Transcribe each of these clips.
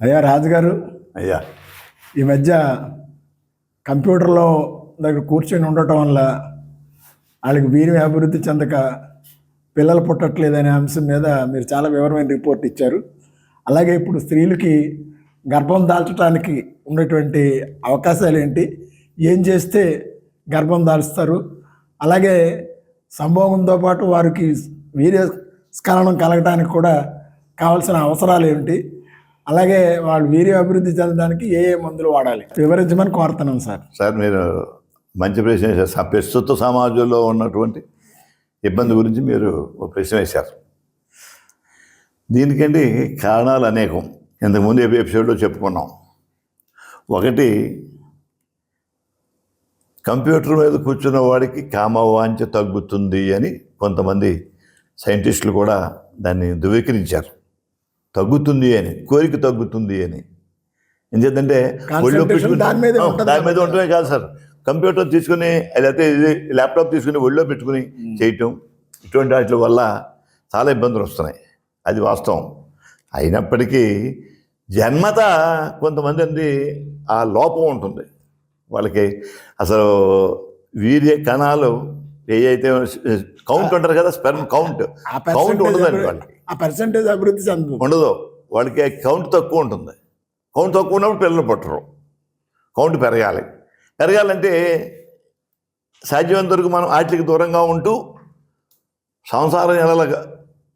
అయ్యా రాజుగారు. అయ్యా. ఈ మధ్య కంప్యూటర్లో దగ్గర కూర్చొని ఉండటం వల్ల వాళ్ళకి వీర్యం అభివృద్ధి చెందక పిల్లలు పుట్టట్లేదనే అంశం మీద మీరు చాలా వివరమైన రిపోర్ట్ ఇచ్చారు. అలాగే ఇప్పుడు స్త్రీలకి గర్భం దాల్చడానికి ఉన్నటువంటి అవకాశాలు ఏంటి? ఏం చేస్తే గర్భం దాల్స్తారు అలాగే సంభోగంతో పాటు వారికి వీర్య స్ఖలనం కలగడానికి కూడా కావాల్సిన అవసరాలు ఏమిటి? అలాగే వాళ్ళు వీర్యం అభివృద్ధి చెందడానికి ఏ ఏ మందులు వాడాలి? వివరించమని కోరుతున్నాం సార్. సార్ మీరు మంచి ప్రశ్న వేశారు. స- ప్రస్తుత సమాజంలో ఉన్నటువంటి ఇబ్బంది గురించి మీరు ఒక ప్రశ్న వేశారు. దీనికండి కారణాలు అనేకం. ఇంతకుముందు ఏ ఎపిసోడ్లో చెప్పుకున్నాం. ఒకటి కంప్యూటర్ మీద కూర్చున్న వాడికి కామవాంఛ తగ్గుతుంది అని కొంతమంది సైంటిస్టులు కూడా దాన్ని ధృవీకరించారు. తగ్గుతుంది అని కోరిక తగ్గుతుంది అని. ఎందుకంటే ఒళ్ళో పెట్టుకుని- దాని మీదే దాని మీద ఉండటమే కాదు సార్. కంప్యూటర్ తీసుకుని లేకపోతే ఇది ల్యాప్టాప్ తీసుకుని ఒళ్ళో పెట్టుకుని చేయటం ఇటువంటి వాటి వల్ల చాలా ఇబ్బందులు వస్తున్నాయి. అది వాస్తవం. అయినప్పటికీ జన్మత కొంతమంది అంది ఆ లోపం ఉంటుంది. వాళ్ళకి అసలు వీర్య కణాలు ఏ అయితే కౌంట్ ఉంటారు కదా స్పెర్మ్ కౌంట్. కౌంట్ ఉండదండి వాళ్ళకి. ఆ పర్సెంటేజ్ అభివృద్ధి చెందుతుంది ఉండదు. వాళ్ళకి కౌంట్ తక్కువ ఉంటుంది. కౌంట్ తక్కువ ఉన్నప్పుడు పిల్లలు పుట్టరు. కౌంట్ పెరగాలి. పెరగాలంటే సాధ్యమైనంత వరకు మనం వాటికి దూరంగా ఉంటూ సంసారం ఎలా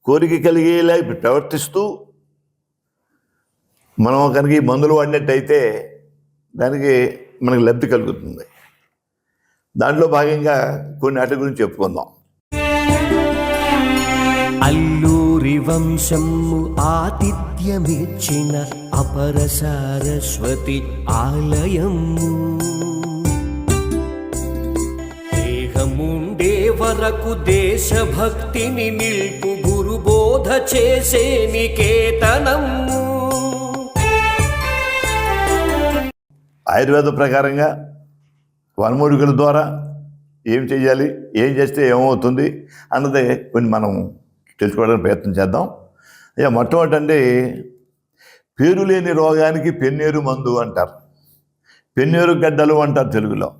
కోరిక కలిగేలా ప్రవర్తిస్తూ మనం కనుక ఈ మందులు వాడినట్టయితే దానికి మనకి లబ్ధి కలుగుతుంది. దాంట్లో భాగంగా కొన్ని వాటి గురించి చెప్పుకుందాం. అల్లూరి వంశము ఆతిథ్యమిచ్చిన అపర సారస్వతి ఆలయము. దేహముండే వరకు దేశభక్తిని నిల్పు గురుబోధ చేసే నికేతనము ఆయుర్వేద ప్రకారంగా వనమూలికల ద్వారా ఏం చేయాలి ఏం చేస్తే ఏమవుతుంది అన్నదే కొన్ని మనం తెలుసుకోవడానికి ప్రయత్నం చేద్దాం. ఇక మొట్టమొదటి అండి పేరు లేని రోగానికి పెన్నేరు మందు అంటారు. పెన్నేరు గడ్డలు అంటారు తెలుగులో.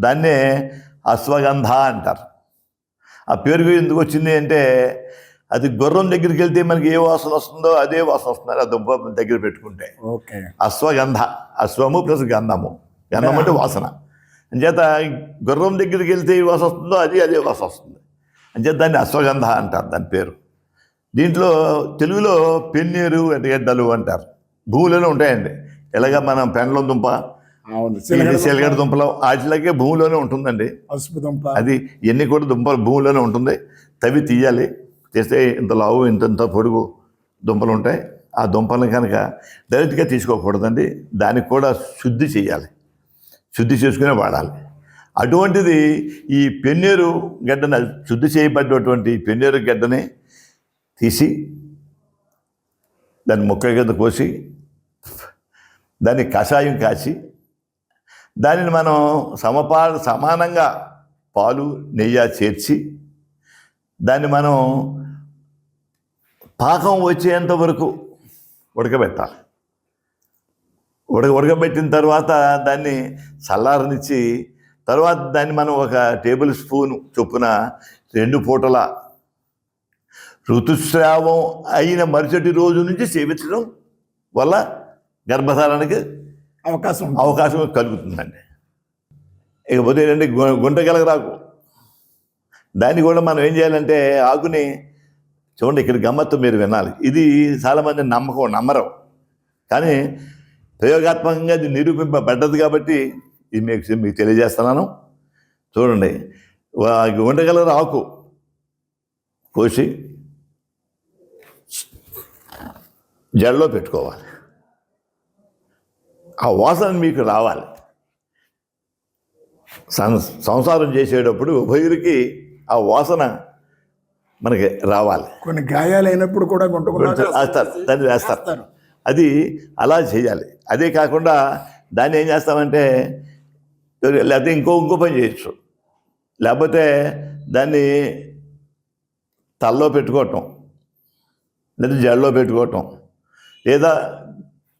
దాన్నే అశ్వగంధ అంటారు. ఆ పేరు ఎందుకు వచ్చింది అంటే అది గుర్రం దగ్గరికి వెళ్తే మనకి ఏ వాసన వస్తుందో అదే వాసన వస్తుంది ఆ దుంప దగ్గర పెట్టుకుంటే. ఓకే. అశ్వగంధ అశ్వము ప్లస్ గంధము. గంధం అంటే వాసన. అంచేత గుర్రం దగ్గరికి వెళ్తే ఏ వాసన వస్తుందో అది అదే వాసన వస్తుంది. అంచేత దాన్ని అశ్వగంధ అంటారు దాని పేరు. దీంట్లో తెలుగులో పెన్నేరు ఎడ్డగడ్డలు అంటారు. భూమిలోనే ఉంటాయండి. ఎలాగ మనం పెండ్లం దుంప? సిలగడ దుంపలు వాటిలాగే భూమిలోనే ఉంటుందండి. అది ఎన్ని కూడా దుంపలు భూమిలోనే ఉంటుంది. తవి తీయాలి. తీస్తే ఇంత లావు ఇంత ఇంత పొడుగు దుంపలు ఉంటాయి. ఆ దుంపలను కనుక డైరెక్ట్గా తీసుకోకూడదండి. దానికి కూడా శుద్ధి చేయాలి. శుద్ధి చేసుకునే వాడాలి. అటువంటిది ఈ పెన్నేరు గడ్డను శుద్ధి చేయబడినటువంటి పెన్నేరు గడ్డని తీసి దాన్ని ముక్క కింద కోసి దాన్ని కషాయం కాచి దానిని మనం సమపా సమానంగా పాలు నెయ్యి చేర్చి దాన్ని మనం పాకం వచ్చేంత వరకు ఉడకబెట్టాలి. ఉడక ఉడకబెట్టిన తర్వాత దాన్ని చల్లారనిచ్చి తర్వాత దాన్ని మనం ఒక టేబుల్ స్పూన్ చొప్పున రెండు పూటల ఋతుస్రావం అయిన మరుసటి రోజు నుంచి సేవించడం వల్ల గర్భధారణకి అవకాశం. అవకాశం కలుగుతుందండి. ఇకపోతే ఏంటంటే గు- గుంటగలగ రాకు. దాన్ని కూడా మనం ఏం చేయాలంటే ఆకుని చూడండి ఇక్కడ గమ్మత్తు మీరు వినాలి. ఇది చాలామంది నమ్మకం నమ్మరు. కానీ ప్రయోగాత్మకంగా ఇది నిరూపింపబడ్డది కాబట్టి ఇది మీకు మీకు తెలియజేస్తున్నాను. చూడండి వా- గుంటగలగ ఆకు కోసి జడలో పెట్టుకోవాలి. ఆ వాసన మీకు రావాలి. సం- సంసారం చేసేటప్పుడు ఉభయుడికి ఆ వాసన మనకి రావాలి. కొన్ని గాయాలు అయినప్పుడు కూడా వేస్తారు దాన్ని వేస్తారు. అది అలా చేయాలి. అదే కాకుండా దాన్ని ఏం చేస్తామంటే లేకపోతే ఇంకో ఇంకో పని చేయొచ్చు. లేకపోతే దాన్ని తల్లో పెట్టుకోవటం లేదా జడలో పెట్టుకోవటం లేదా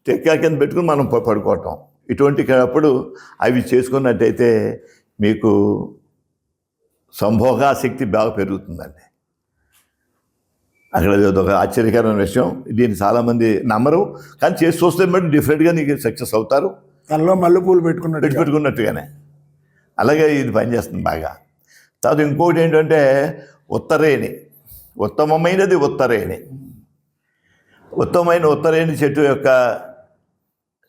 టెక్కా కింద పెట్టుకుని మనం పడుకోవటం. ఇటువంటి అప్పుడు అవి చేసుకున్నట్టయితే మీకు సంభోగాశక్తి బాగా పెరుగుతుందండి. అక్కడ ఒక ఆశ్చర్యకరమైన విషయం. దీన్ని చాలామంది నమ్మరు. కానీ చేసి చూస్తే బట్టి డిఫరెంట్గా నీకు సక్సెస్ అవుతారు. తనలో మల్లెపూలు పెట్టుకున్నట్టు పెట్టుకున్నట్టుగానే. అలాగే ఇది పనిచేస్తుంది బాగా. తర్వాత ఇంకోటి ఏంటంటే ఉత్తరేణి. ఉత్తమమైనది ఉత్తరేణి. ఉత్తమమైన ఉత్తరేణి చెట్టు యొక్క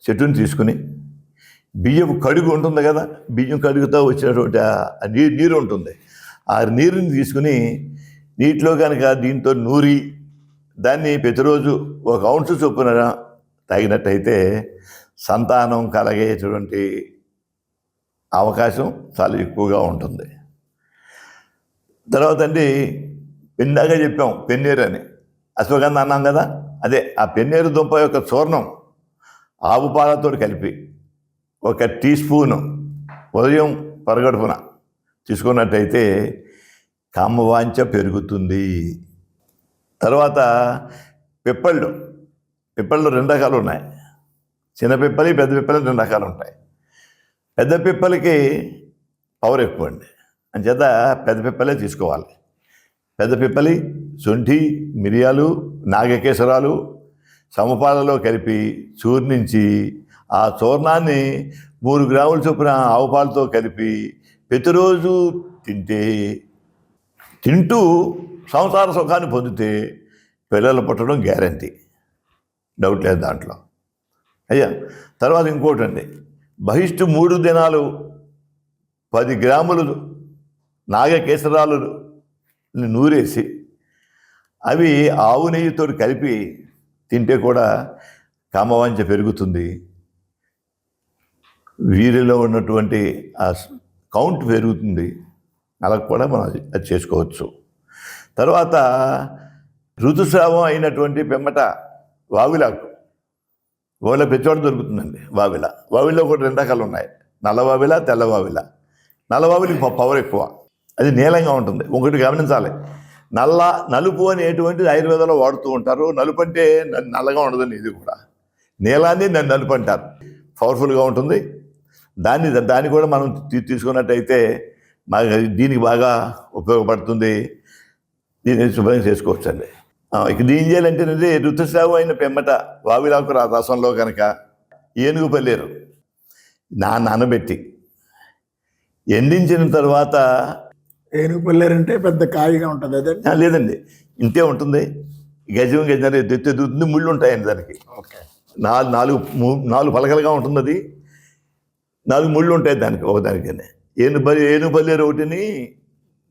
చెట్టుని తీసుకుని బియ్యం కడుగు ఉంటుంది కదా బియ్యం కడుగుతో వచ్చినటువంటి ఆ నీరు నీరు ఉంటుంది. ఆ నీరుని తీసుకుని నీటిలో కనుక దీంతో నూరి దాన్ని ప్రతిరోజు ఒక ఔన్స్ చొప్పున తాగినట్టయితే సంతానం కలగేటువంటి అవకాశం చాలా ఎక్కువగా ఉంటుంది. తర్వాత అండి ఇందాక చెప్పాం పెన్నేరు అని. అశ్వగంధ అన్నాం కదా? అదే ఆ పెన్నేరు దుంప యొక్క చూర్ణం ఆవు పాలతో కలిపి ఒక టీ స్పూను ఉదయం పరగడుపున తీసుకున్నట్టయితే కామవాంఛ పెరుగుతుంది. తర్వాత పిప్పళ్ళు పిప్పళ్ళు రెండు రకాలు ఉన్నాయి. చిన్న పిప్పలి పెద్ద పిప్పలి రెండు రకాలు ఉంటాయి. పెద్ద పిప్పలకి పవర్ ఎక్కువ అండి అంచేత పెద్ద పిప్పలే తీసుకోవాలి. పెద్ద పిప్పలి శొంఠి మిరియాలు నాగకేశ్వరాలు సమపాలలో కలిపి చూర్ణించి ఆ చూర్ణాన్ని మూడు గ్రాముల చొప్పున ఆవు పాలతో కలిపి ప్రతిరోజు తింటే తింటూ సంసార సుఖాన్ని పొందితే పిల్లలు పుట్టడం గ్యారంటీ. డౌట్ లేదు దాంట్లో. అయ్యా తర్వాత ఇంకోటి అండి బహిష్టు మూడు దినాలు పది గ్రాములు నాగకేసరాలు నూరేసి అవి ఆవు నెయ్యితో కలిపి తింటే కూడా కామవాంఛ పెరుగుతుంది. వీరిలో ఉన్నటువంటి ఆ కౌంట్ పెరుగుతుంది. అలా కూడా మనం అది అది చేసుకోవచ్చు. తర్వాత ఋతుస్రావం అయినటువంటి పెమ్మట వావిలాకు వాళ్ళ పెచ్చోట దొరుకుతుందండి వావిల. వావిలో కూడా రెండు రకాలు ఉన్నాయి. నల్లవావిల తెల్లవావిల నల్లవావిలకి పవర్ ఎక్కువ. అది నీలంగా ఉంటుంది. ఒకటి గమనించాలి. నల్ల నలుపు అనేటువంటిది ఆయుర్వేదంలో వాడుతూ ఉంటారు. నలుపు అంటే నల్లగా ఉండదండి ఇది కూడా. నీలాన్ని నన్ను నలుపు అంటారు. పవర్ఫుల్గా ఉంటుంది. దాన్ని దాన్ని కూడా మనం తీసుకున్నట్టయితే మాకు దీనికి బాగా ఉపయోగపడుతుంది. దీన్ని శుభ్రం చేసుకోవచ్చండి. అండి ఇక దీని చేయాలంటే ఋతుస్రావం అయిన పెమ్మట వావిలాకు రసంలో కనుక ఏనుగు పల్లేరు నా నానబెట్టి. ఎండించిన తర్వాత ఏనుగు పల్లేరంటే పెద్ద కాయగా ఉంటుంది అదే లేదండి. ఇంతే ఉంటుంది. గజం గజం ఎత్తుతుంది ముళ్ళు ఉంటాయండి దానికి. ఓకే. నాలుగు నాలుగు నాలుగు పలకలుగా ఉంటుంది అది నాలుగు ముళ్ళు ఉంటాయి దానికి ఏనుగు పల్లి ఏనుగు పల్లేరు ఒకటిని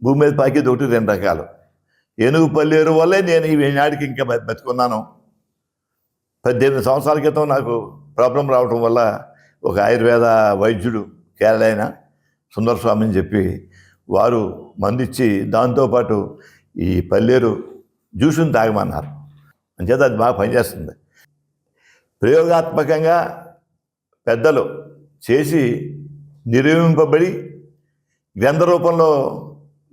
భూమి మీద పాకేది ఒకటి రెండు రకాలు. ఏనుగు పల్లేరు వల్లే నేను ఈనాడికి ఇంకా బతుకున్నాను. పద్దెనిమిది సంవత్సరాల క్రితం నాకు ప్రాబ్లం రావటం వల్ల ఒక ఆయుర్వేద వైద్యుడు కేరళ అయిన సుందర స్వామి అని చెప్పి వారు మందిచ్చి దాంతోపాటు ఈ పల్లేరు జ్యూసుని తాగమన్నారు. అంచేత అది బాగా పనిచేస్తుంది. ప్రయోగాత్మకంగా పెద్దలు చేసి నిరూపింపబడి గ్రంథ రూపంలో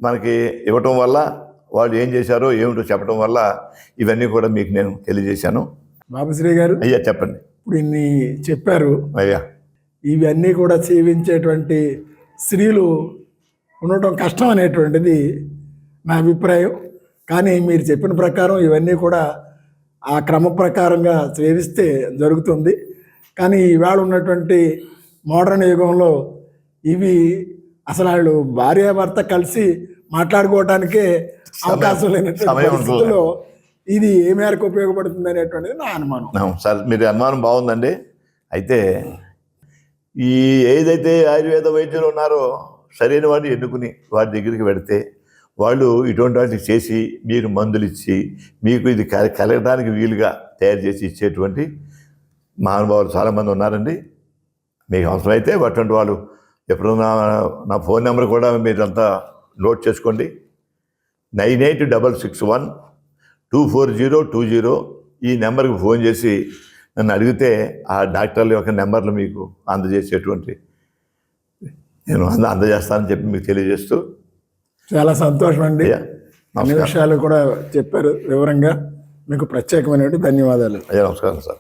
మనకి ఇవ్వటం వల్ల వాళ్ళు ఏం చేశారో ఏమిటో చెప్పడం వల్ల ఇవన్నీ కూడా మీకు నేను తెలియజేశాను. బాబుశ్రీ గారు అయ్యా చెప్పండి. ఇప్పుడు ఇన్ని చెప్పారు. అయ్యా. ఇవన్నీ కూడా సేవించేటువంటి స్త్రీలు ఉండటం కష్టం అనేటువంటిది నా అభిప్రాయం. కానీ మీరు చెప్పిన ప్రకారం ఇవన్నీ కూడా ఆ క్రమ ప్రకారంగా సేవిస్తే జరుగుతుంది. కానీ ఈవేళ ఉన్నటువంటి మోడర్న్ యుగంలో ఇవి అసలు వాళ్ళు భార్యాభర్త కలిసి మాట్లాడుకోవటానికే అవకాశం లేనటువంటి. పరిస్థితుల్లో ఇది ఏ మేరకు ఉపయోగపడుతుంది అనేటువంటిది నా అనుమానం. సార్ మీరు అనుమానం బాగుందండి. అయితే ఈ ఏదైతే ఆయుర్వేద వైద్యులు ఉన్నారో సరైన వాడిని ఎన్నుకుని వారి దగ్గరికి పెడితే వాళ్ళు ఇటువంటి వాటికి చేసి మీకు మందులు ఇచ్చి మీకు ఇది కల- కలగడానికి వీలుగా తయారు చేసి ఇచ్చేటువంటి మహానుభావులు చాలామంది ఉన్నారండి. మీకు అవసరమైతే అటువంటి వాళ్ళు ఎప్పుడు నా నా ఫోన్ నెంబర్ కూడా మీరంతా నోట్ చేసుకోండి. Nine eight double six one two four zero two zero ఈ నెంబర్కి ఫోన్ చేసి నన్ను అడిగితే ఆ డాక్టర్ల యొక్క నెంబర్లు మీకు అందజేసేటువంటి నేను అంద అందజేస్తానని చెప్పి మీకు తెలియజేస్తూ చాలా సంతోషం అండి అన్ని విషయాలు కూడా చెప్పారు వివరంగా. మీకు ప్రత్యేకమైనటువంటి ధన్యవాదాలు. అయ్యా నమస్కారం సార్.